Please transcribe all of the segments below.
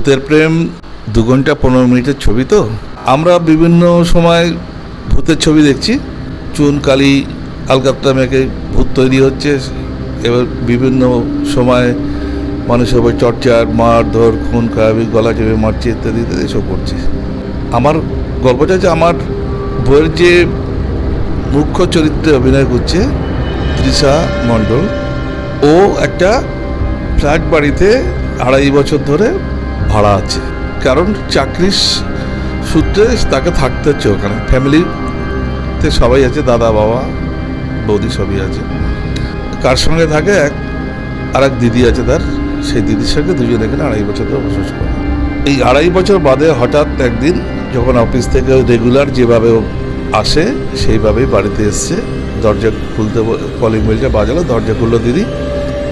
ভূতের প্রেম দু ঘণ্টা পনেরো মিনিটের ছবি তো? আমরা বিভিন্ন সময় ভূতের ছবি দেখছি। চুন, কালি আলকাত্রা মেখে ভূত তৈরি হচ্ছে। এবার বিভিন্ন সময় মানুষের উপর চর্চার, মারধর, খুন, খারাপি, গলা চেপে মারছে ইত্যাদি ইত্যাদি এসব করছে। আমার গল্পটা যে আমার বইয়ের যে মুখ্য চরিত্রে অভিনয় করছে তৃষা মণ্ডল, ও একটা ফ্ল্যাট বাড়িতে আড়াই বছর ধরে ভাড়া আছে। কারণ চাকরির সূত্রে তাকে থাকতে হচ্ছে ওখানে। ফ্যামিলিতে সবাই আছে, দাদা, বাবা, বৌদি সবই আছে। কার সঙ্গে থাকে? এক আর এক দিদি আছে তার। সেই দিদির সঙ্গে দুজন এখানে আড়াই বছর ধরে বসবাস করে। এই আড়াই বছর বাদে হঠাৎ একদিন যখন অফিস থেকে রেগুলার যেভাবে আসে, সেইভাবেই বাড়িতে এসছে। দরজা খুলতে কলিং বেলটা বাজালো। দরজা খুললো দিদি।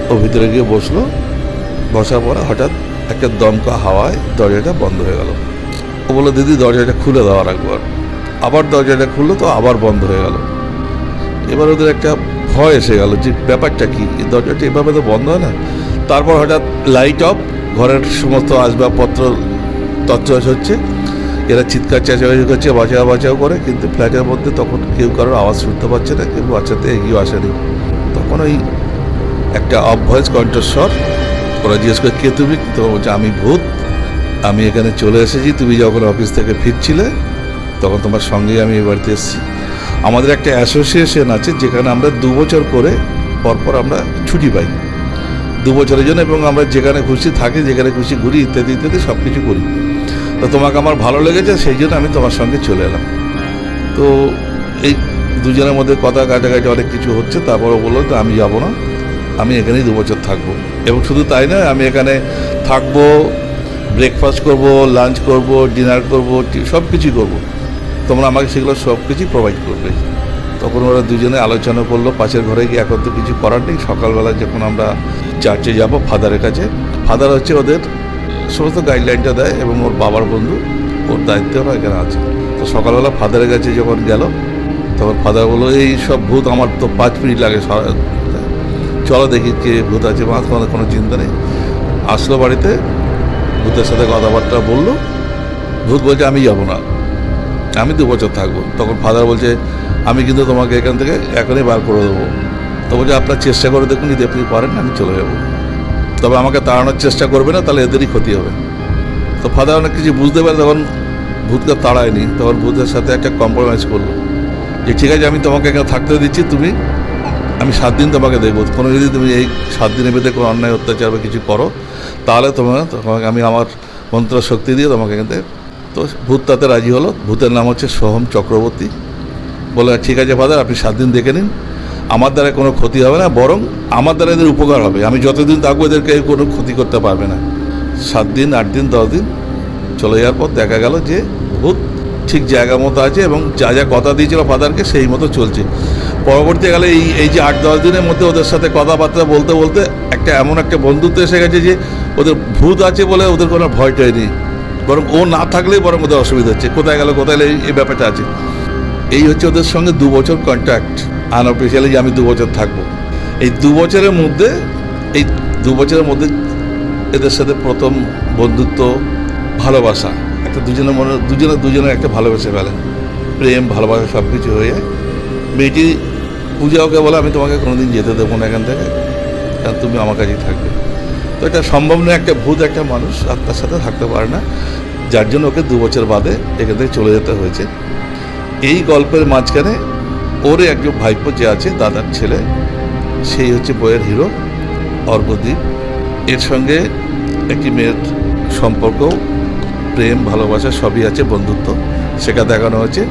ও ভিতরে গিয়ে বসল। বসার পরে হঠাৎ একটা দমকা হাওয়ায় দরজাটা বন্ধ হয়ে গেল। ও বলল, দিদি, দরজাটা খুলে দেওয়ার একবার। আবার দরজাটা খুললো তো আবার বন্ধ হয়ে গেল। এবার ওদের একটা ভয় এসে গেল যে ব্যাপারটা কি? দরজাটা এভাবে তো বন্ধ হয় না? তারপর হঠাৎ লাইট অফ ঘরের সমস্ত আসবাবপত্র তৎচস হচ্ছে। এরা চিৎকার, চেঁচামেচি করছে, বাঁচাও বাঁচাও করে। কিন্তু ফ্ল্যাটের মধ্যে তখন কেউ কারোর আওয়াজ শুনতে পাচ্ছে না, কেউ বাচ্চাতে এগিয়ে আসেনি। তখন ওই একটা অভয়েস কণ্ঠস্বর ওরা জিজ্ঞেস করে, কে তুমি? তো বলছে, আমি ভূত। আমি এখানে চলে এসেছি। তুমি যখন অফিস থেকে ফিরছিলে, তখন তোমার সঙ্গেই আমি এ বাড়িতে এসেছি। আমাদের একটা অ্যাসোসিয়েশন আছে, যেখানে আমরা দু বছর করে পরপর আমরা ছুটি পাই। দু বছরের জন্য এবং আমরা যেখানে খুশি থাকি, যেখানে খুশি ঘুরি, ইত্যাদি ইত্যাদি সব কিছু করি। তো তোমাকে আমার ভালো লেগেছে, সেই জন্য আমি তোমার সঙ্গে চলে এলাম। তো এই দুজনের মধ্যে কথা কাটাকাটি অনেক কিছু হচ্ছে, তারপরে বলল তো আমি যাব না। আমি এখানেই দু বছর থাকব। এবং শুধু তাই নয়, আমি এখানে থাকব ব্রেকফাস্ট করব লাঞ্চ করব ডিনার করব সব কিছুই করব। তোমরা আমাকে সেগুলো সব কিছুই প্রোভাইড করবে। তখন ওরা দুজনে আলোচনা করল, পাশের ঘরে গিয়ে এখন তো কিছু করার নেই। সকালবেলা যখন আমরা চার্চে যাব ফাদারের কাছে ফাদার হচ্ছে ওদের সমস্ত গাইডলাইনটা দেয় এবং ওর বাবার বন্ধু, ওর দায়িত্ব ওরা এখানে আছে। তো সকালবেলা ফাদারের কাছে যখন গেল, তখন ফাদার বলল, এই সব ভূত আমার তো পাঁচ মিনিট লাগে চলো দেখি কে ভূত আছে মা তোমাদের কোনো চিন্তা নেই। আসলো বাড়িতে, ভূতের সাথে কথাবার্তা বলল, ভূত বলছে, আমি যাব না। আমি দু বছর থাকব। তখন ফাদার বলছে, আমি কিন্তু তোমাকে এখান থেকে এখনই বার করে দেবো। তো বলছে, আপনার চেষ্টা করে দেখুন, যদি আপনি পারেন, আমি চলে যাব। তবে আমাকে তাড়ানোর চেষ্টা করবে না, তাহলে এদেরই ক্ষতি হবে। তো ফাদার অনেক কিছু বুঝতে পারে তখন ভূতকে তাড়ায়নি। তখন ভূতের সাথে একটা কম্প্রোমাইজ করল। যে, ঠিক আছে, আমি তোমাকে এখানে থাকতে দিচ্ছি, তুমি আমি সাত দিন তোমাকে দেখব। কোনো যদি তুমি এই সাত দিনের ভিতরে কোনো অন্যায়, অত্যাচার বা কিছু করো, তাহলে তোমার, তোমাকে আমি আমার মন্ত্র শক্তি দিয়ে তোমাকে এখান থেকে তো ভূত তাতে রাজি হলো। ভূতের নাম হচ্ছে সোহম চক্রবর্তী। বলে, ঠিক আছে ফাদার, আপনি সাত দিন দেখে নিন। আমার দ্বারা কোনো ক্ষতি হবে না, বরং আমার দ্বারা এদের উপকার হবে। আমি যতদিন থাকব এদেরকে কোনো ক্ষতি করতে পারবে না। সাত দিন, আট দিন, দশ দিন চলে যাওয়ার পর দেখা গেল যে ভূত ঠিক জায়গা মতো আছে এবং যা যা কথা দিয়েছিল ফাদারকে সেই মতো চলছে। পরবর্তীকালে এই এই যে আট দশ দিনের মধ্যে ওদের সাথে কথাবার্তা বলতে বলতে একটা এমন একটা বন্ধুত্ব এসে গেছে যে ওদের ভূত আছে বলে ওদের কোনো ভয়টাই নেই। বরং ও না থাকলেই বরং ওদের অসুবিধা হচ্ছে। কোথায় গেল, কোথায় গেলে এই- ব্যাপারটা আছে। এই হচ্ছে ওদের সঙ্গে দু বছর কন্ট্যাক্ট আনঅফিসিয়ালি যে আমি দু বছর থাকব। এই দু বছরের মধ্যে, এই দু বছরের মধ্যে এদের সাথে প্রথম বন্ধুত্ব, ভালোবাসা। একটা দুজনের মনে দুজনে দুজনে একটা ভালোবেসে ফেলে। প্রেম, ভালোবাসা সব কিছু হয়ে মেয়েটি পূজা ওকে বলে আমি তোমাকে কোনোদিন যেতে দেবো না এখান থেকে, কারণ তুমি আমার কাছেই থাকবে। তো এটা সম্ভব নয়, একটা ভূত, একটা মানুষ আত্মার সাথে থাকতে পারে না। যার জন্য ওকে দু বছর বাদে এখান থেকে চলে যেতে হয়েছে। এই গল্পের মাঝখানে ওর একজন ভাইপো যে আছে, দাদার ছেলে, সেই হচ্ছে বইয়ের হিরো অর্ঘদ্বীপ এর সঙ্গে একটি মেয়ের সম্পর্ক প্রেম, ভালোবাসা সবই আছে, বন্ধুত্ব, সেটা দেখানো হয়েছে।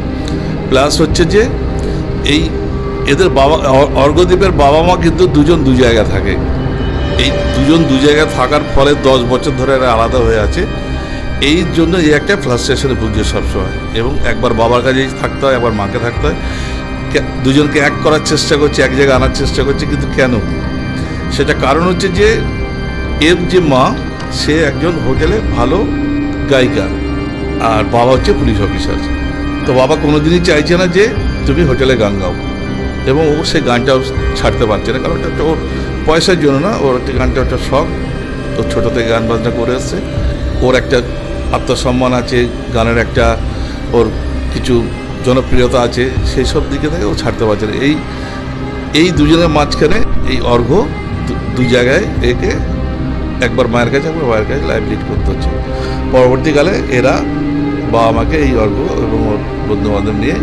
প্লাস হচ্ছে যে এই এদের বাবা অর্ঘদ্বীপের বাবা মা কিন্তু দুজন দু জায়গায় থাকে। এই দুজন দু জায়গায় থাকার ফলে দশ বছর ধরে এরা আলাদা হয়ে আছে। এই জন্য এই একটা ফ্লাস্ট্রেশনে ভুগছে সবসময়। এবং একবার বাবার কাছেই থাকতে হয়, একবার মাকে থাকতে হয়। দুজনকে এক করার চেষ্টা করছে, এক জায়গায় আনার চেষ্টা করছে, কিন্তু কেন? সেটা কারণ হচ্ছে যে, এর যে মা, সে একজন হোটেলে ভালো গায়িকা। আর বাবা হচ্ছে পুলিশ অফিসার। তো বাবা কোনোদিনই চাইছে না যে, তুমি হোটেলে গান গাও। এবং ও সেই গানটাও ছাড়তে পারছে না, কারণ একটা ওর পয়সার জন্য না, ওর একটা গানটা একটা শখ। তো ছোটো থেকে গান বাজনা করে এসছে। ওর একটা আত্মসম্মান আছে, গানের একটা ওর কিছু জনপ্রিয়তা আছে, সেই সব দিকে থেকে ও ছাড়তে পারছে না। এই এই দুজনের মাঝখানে এই অর্ঘ দুই জায়গায় একে একবার মায়ের কাছে, একবার মায়ের কাছে লাইভ লিড করতে হচ্ছে। পরবর্তীকালে এরা বাবা মাকে এই অর্ঘ এবং ওর বন্ধু বান্ধব নিয়ে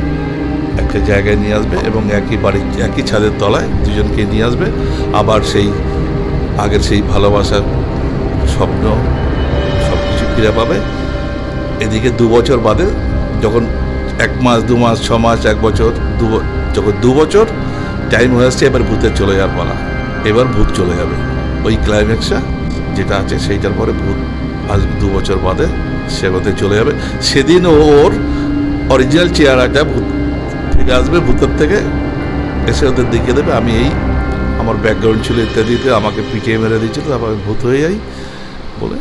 একটা জায়গায় নিয়ে আসবে এবং একই বাড়ির একই ছাদের তলায় দুজনকে নিয়ে আসবে। আবার সেই, আগের সেই ভালোবাসার স্বপ্ন সব কিছু ফিরে পাবে। এদিকে দু বছর বাদে যখন এক মাস, দু মাস, ছ মাস, এক বছর, দু যখন দু বছর টাইম হয়ে আসছে, এবার ভূতের চলে যাওয়ার পালা। এবার ভূত চলে যাবে। ওই ক্লাইম্যাক্সটা যেটা আছে, সেইটার পরে ভূত আজ দু বছর বাদে সেগোতে চলে যাবে। সেদিন ওর অরিজিনাল চেহারাটা ভূত থেকে আসবে, ভূতের থেকে এসে ওদের দেখিয়ে দেবে, আমি এই আমার ব্যাকগ্রাউন্ড ছিল ইত্যাদিতে আমাকে পিটিয়ে মেরে দিয়েছিল তারপর আমি ভূত হয়ে যাই বলে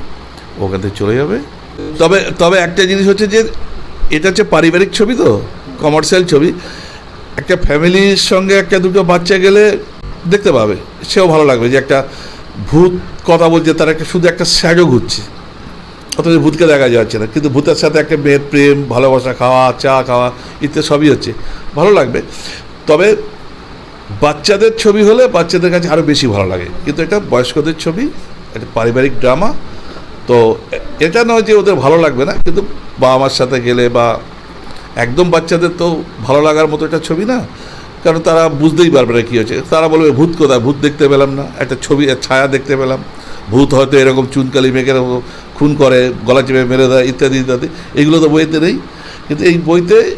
ওখান থেকে চলে যাবে। তবে তবে একটা জিনিস হচ্ছে যে, এটা হচ্ছে পারিবারিক ছবি তো কমার্শিয়াল ছবি। একটা ফ্যামিলির সঙ্গে একটা দুটো বাচ্চা গেলে দেখতে পাবে, সেও ভালো লাগবে যে একটা ভূত কথা বলছে, তার একটা শুধু একটা স্যাডও ঘুরছে। অথচ ভূতকে দেখা যাচ্ছে না। কিন্তু ভূতের সাথে একটা মেয়ের প্রেম, ভালোবাসা, খাওয়া, চা খাওয়া ইত্যাদি সবই হচ্ছে। ভালো লাগবে। তবে বাচ্চাদের ছবি হলে বাচ্চাদের কাছে আরও বেশি ভালো লাগে। কিন্তু এটা বয়স্কদের ছবি একটা পারিবারিক ড্রামা। তো এটা নয় যে ওদের ভালো লাগবে না, কিন্তু বাবা মার সাথে গেলে বা একদম বাচ্চাদের তো ভালো লাগার মতো একটা ছবি না। কারণ তারা বুঝতেই পারবে না কী হচ্ছে। তারা বলবে, ভূত কোথায়? ভূত দেখতে পেলাম না। একটা ছবি, ছায়া দেখতে পেলাম। ভূত হয়তো এরকম চুনকালি মেঘে এরকম খুন করে, গলা চেপে মেরে দেয়, ইত্যাদি ইত্যাদি। এগুলো তো বইতে নেই। কিন্তু এই বইতে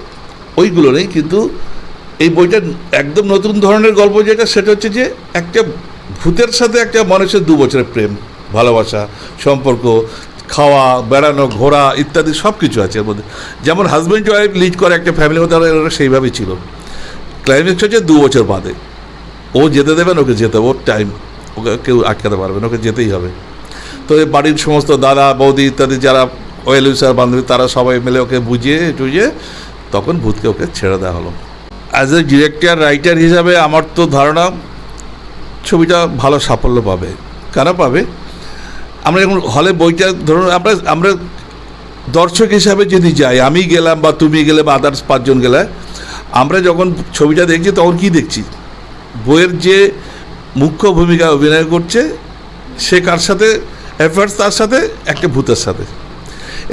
ওইগুলো নেই। কিন্তু এই বইটা একদম নতুন ধরনের গল্প যেটা, সেটা হচ্ছে যে একটা ভূতের সাথে একটা মানুষের দু বছরের প্রেম, ভালোবাসা, সম্পর্ক, খাওয়া, বেড়ানো, ঘোরা, ইত্যাদি সব কিছু আছে এর মধ্যে। যেমন হাজব্যান্ড ওয়াইফ লিড করে একটা ফ্যামিলি মধ্যে সেইভাবেই ছিল। ক্লাইম্যাক্স হচ্ছে দু বছর বাদে। ও যেতে দেবেন, ওকে যেতে ওর টাইম ওকে কেউ আটকাতে পারবে না, ওকে যেতেই হবে। তো বাড়ির সমস্ত দাদা, বৌদি ইত্যাদি যারা ওয়েল উইসার বান্ধবী, তারা সবাই মিলে ওকে বুঝিয়ে, টুঝিয়ে তখন ভূতকে ওকে ছেড়ে দেওয়া হলো। অ্যাজ এ ডিরেক্টর রাইটার হিসাবে আমার তো ধারণা ছবিটা ভালো সাফল্য পাবে। কেন পাবে? আমরা যখন হলে বইটা ধরুন, আমরা আমরা দর্শক হিসাবে যদি যাই, আমি গেলাম বা তুমি গেলে বা আদার্স পাঁচজন গেলে, আমরা যখন ছবিটা দেখছি তখন কি দেখছি? বইয়ের যে মুখ্য ভূমিকা অভিনয় করছে, সে কার সাথে অ্যাফেয়ার্স তার সাথে, একটা ভূতের সাথে।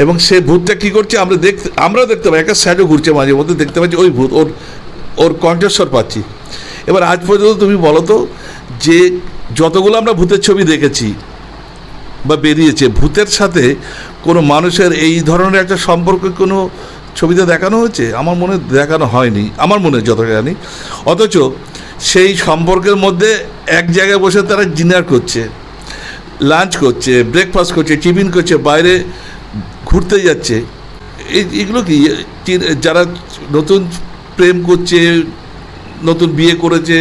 এবং সে ভূতটা কী করছে, আমরা দেখতে আমরা দেখতে পাই, একটা স্যাডও ঘুরছে মাঝে মধ্যে, দেখতে পাচ্ছি ওই ভূত, ওর ওর কণ্ঠস্বর পাচ্ছি। এবার আজ পর্যন্ত তুমি বলো তো, যে যতগুলো আমরা ভূতের ছবি দেখেছি বা বেরিয়েছে, ভূতের সাথে কোনো মানুষের এই ধরনের একটা সম্পর্ক কোনো ছবিতে দেখানো হয়েছে? আমার মনে দেখানো হয়নি, আমার মনে যতটা জানি। অথচ সেই সম্পর্কের মধ্যে এক জায়গায় বসে তারা ডিনার করছে। লাঞ্চ করছে ব্রেকফাস্ট করছে, টিফিন করছে, বাইরে ঘুরতে যাচ্ছে। এগুলো কি? যারা নতুন প্রেম করছে, নতুন বিয়ে করেছে,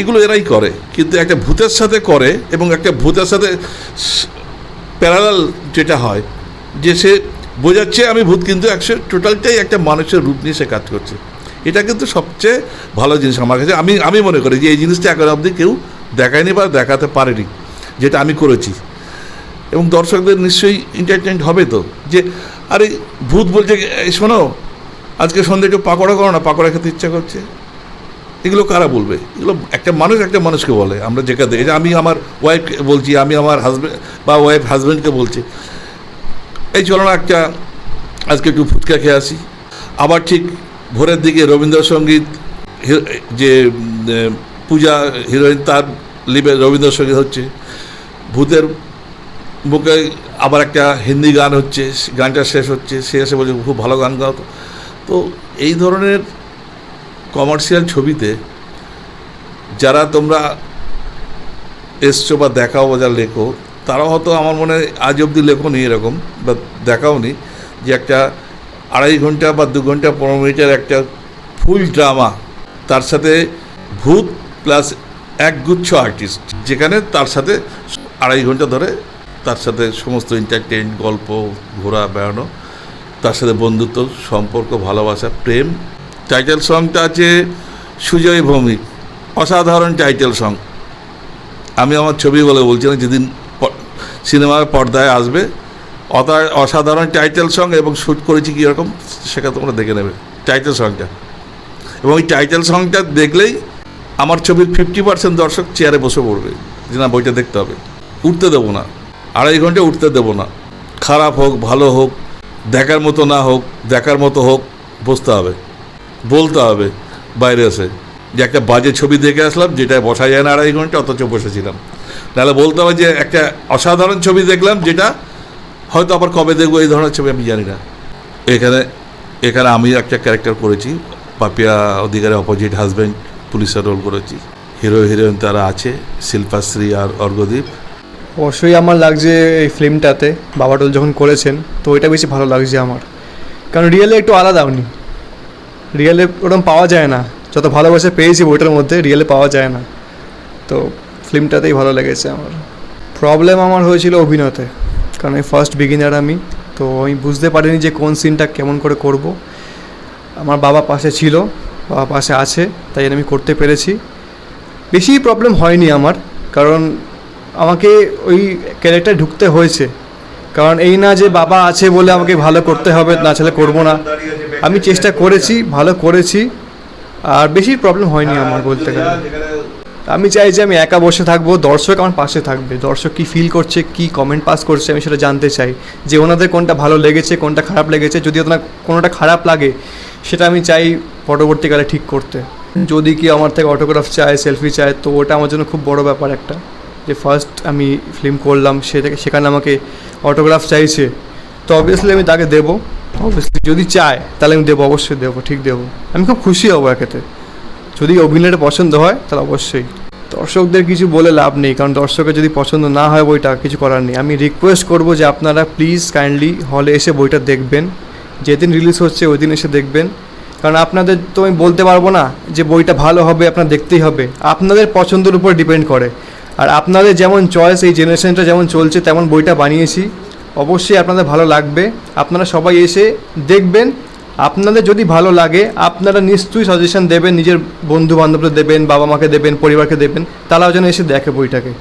এগুলো এরাই করে। কিন্তু একটা ভূতের সাথে করে এবং একটা ভূতের সাথে প্যারালাল যেটা হয়, যে সে বোঝাচ্ছে, আমি ভূত কিন্তু একশো টোটালটাই একটা মানুষের রূপ নিয়ে সে কাজ করছে। এটা কিন্তু সবচেয়ে ভালো জিনিস আমার কাছে। আমি আমি মনে করি যে এই জিনিসটা এখন অবধি কেউ দেখায়নি বা দেখাতে পারেনি। যেটা আমি করেছি। এবং দর্শকদের নিশ্চয়ই এন্টারটেইন হবে তো। যে, আরে, ভূত বলছে শোনো, আজকে সন্ধ্যে একটু পাকোড়া করো না, পাকোড়া খেতে ইচ্ছা করছে? এগুলো কারা বলবে? এগুলো একটা মানুষ একটা মানুষকে বলে। আমরা যেটা দেখি আমি আমার ওয়াইফকে বলছি, আমি আমার হাজব্যান্ড বা ওয়াইফ হাজব্যান্ডকে বলছি। এই চলো না একটা, আজকে একটু ফুচকা খেয়ে আসি। আবার ঠিক ভোরের দিকে রবীন্দ্রসঙ্গীত যে পূজা হিরোইন তার লিবে রবীন্দ্রসঙ্গীত হচ্ছে। ভূতের বুকে আবার একটা হিন্দি গান হচ্ছে, গানটা শেষ হচ্ছে, সে এসে বলছে, খুব ভালো গান গাও তো। তো এই ধরনের কমার্শিয়াল ছবিতে যারা তোমরা এসছো বা দেখাও বা যা লেখো, তারাও হয়তো আমার মনে আজ অবধি লেখো নি এরকম, বা দেখাও নি যে একটা আড়াই ঘণ্টা বা দু ঘণ্টা পনেরো মিনিটের একটা ফুল ড্রামা, তার সাথে ভূত প্লাস একগুচ্ছ আর্টিস্ট, যেখানে তার সাথে আড়াই ঘণ্টা ধরে তার সাথে সমস্ত এন্টারটেইন গল্প, ঘোরা, বেড়ানো, তার সাথে বন্ধুত্ব, সম্পর্ক, ভালোবাসা, প্রেম। টাইটেল সংটা আছে সুজয় ভৌমিক। অসাধারণ টাইটেল সং আমি আমার ছবি বলে বলছি না যেদিন সিনেমার পর্দায় আসবে অসাধারণ টাইটেল সং এবং শ্যুট করেছি কীরকম সেটা তোমরা দেখে নেবে। টাইটেল সংটা এবং ওই টাইটেল সংটা দেখলেই আমার ছবির ফিফটি পার্সেন্ট দর্শক চেয়ারে বসে পড়বে। যে না বইটা দেখতে হবে। উঠতে দেবো না। আড়াই ঘণ্টা উঠতে দেবো না। খারাপ হোক, ভালো হোক, দেখার মতো না হোক, দেখার মতো হোক, বসতে হবে। বলতে হবে বাইরে এসে। যে একটা বাজে ছবি দেখে আসলাম, যেটা বসা যায় না আড়াই ঘণ্টা, অথচ বসেছিলাম। নাহলে বলতে হবে যে একটা অসাধারণ ছবি দেখলাম, যেটা হয়তো আবার কবে দেখব, এই ধরনের ছবি আমি জানি না। এখানে এখানে আমি একটা ক্যারেক্টার করেছি, পাপিয়া অধিকারের অপোজিট হাজব্যান্ড পুলিশের রোল করেছি। হিরো, হিরোইন তারা আছে শিল্পাশ্রী আর অর্ঘদীপ। অবশ্যই আমার লাগছে এই ফিল্মটাতে বাবাটোল যখন করেছেন, তো এটা বেশি ভালো লাগছে আমার। কারণ রিয়েলে একটু আলাদা উনি। রিয়েলে ওরকম পাওয়া যায় না। যত ভালোবাসা পেয়েছি বইটার মধ্যে, রিয়েলে পাওয়া যায় না। তো ফিল্মটাতেই ভালো লেগেছে আমার। প্রবলেম আমার হয়েছিল অভিনয়তে। কারণ এই ফার্স্ট বিগিনার আমি, তো আমি বুঝতে পারিনি যে কোন সিনটা কেমন করে করব। আমার বাবা পাশে ছিল, বাবা পাশে আছে, তাই আমি করতে পেরেছি। বেশি প্রবলেম হয়নি আমার, কারণ আমাকে ওই ক্যারেক্টার ঢুকতে হয়েছে। কারণ এই না যে বাবা আছে বলে আমাকে ভালো করতে হবে, না ছেলে করব না। আমি চেষ্টা করেছি, ভালো করেছি, আর বেশি প্রবলেম হয়নি আমার বলতে গেলে। আমি চাই যে আমি একা বসে থাকব, দর্শক আমার পাশে থাকবে। দর্শক কি ফিল করছে, কি কমেন্ট পাস করছে, আমি সেটা জানতে চাই। যে ওনাদের কোনটা ভালো লেগেছে, কোনটা খারাপ লেগেছে, যদি ওনার কোনোটা খারাপ লাগে, সেটা আমি চাই পরবর্তীকালে ঠিক করতে। যদি কি আমার থেকে অটোগ্রাফ চায় সেলফি চায়, তো ওটা আমার জন্য খুব বড় ব্যাপার একটা। যে ফার্স্ট আমি ফিল্ম করলাম, সে থেকে সেখানে আমাকে অটোগ্রাফ চাইছে। তো অবভিয়াসলি আমি তাকে দেবো। অবভিয়াসলি যদি চায়, তাহলে আমি দেবো, অবশ্যই দেবো, ঠিক দেবো। আমি খুব খুশি হব একেতে যদি অভিনয়টা পছন্দ হয়, তাহলে অবশ্যই। দর্শকদের কিছু বলে লাভ নেই, কারণ দর্শকের যদি পছন্দ না হয় বইটা, কিছু করার নেই। আমি রিকোয়েস্ট করব যে আপনারা প্লিজ কাইন্ডলি হলে এসে বইটা দেখবেন। যেদিন রিলিজ হচ্ছে, ওই দিন এসে দেখবেন। কারণ আপনাদের তো আমি বলতে পারব না যে বইটা ভালো হবে, আপনার দেখতেই হবে। আপনাদের পছন্দের উপর ডিপেন্ড করে। আর আপনাদের যেমন চয়েস এই জেনারেশনটা যেমন চলছে, তেমন বইটা বানিয়েছি। অবশ্যই আপনাদের ভালো লাগবে। আপনারা সবাই এসে দেখবেন। আপনাদের যদি ভালো লাগে, আপনারা নিশ্চয়ই সাজেশন দেবেন, নিজের বন্ধু বান্ধবদের দেবেন বাবা মাকে দেবেন, পরিবারকে দেবেন, তারাও যেন এসে দেখে বইটাকে।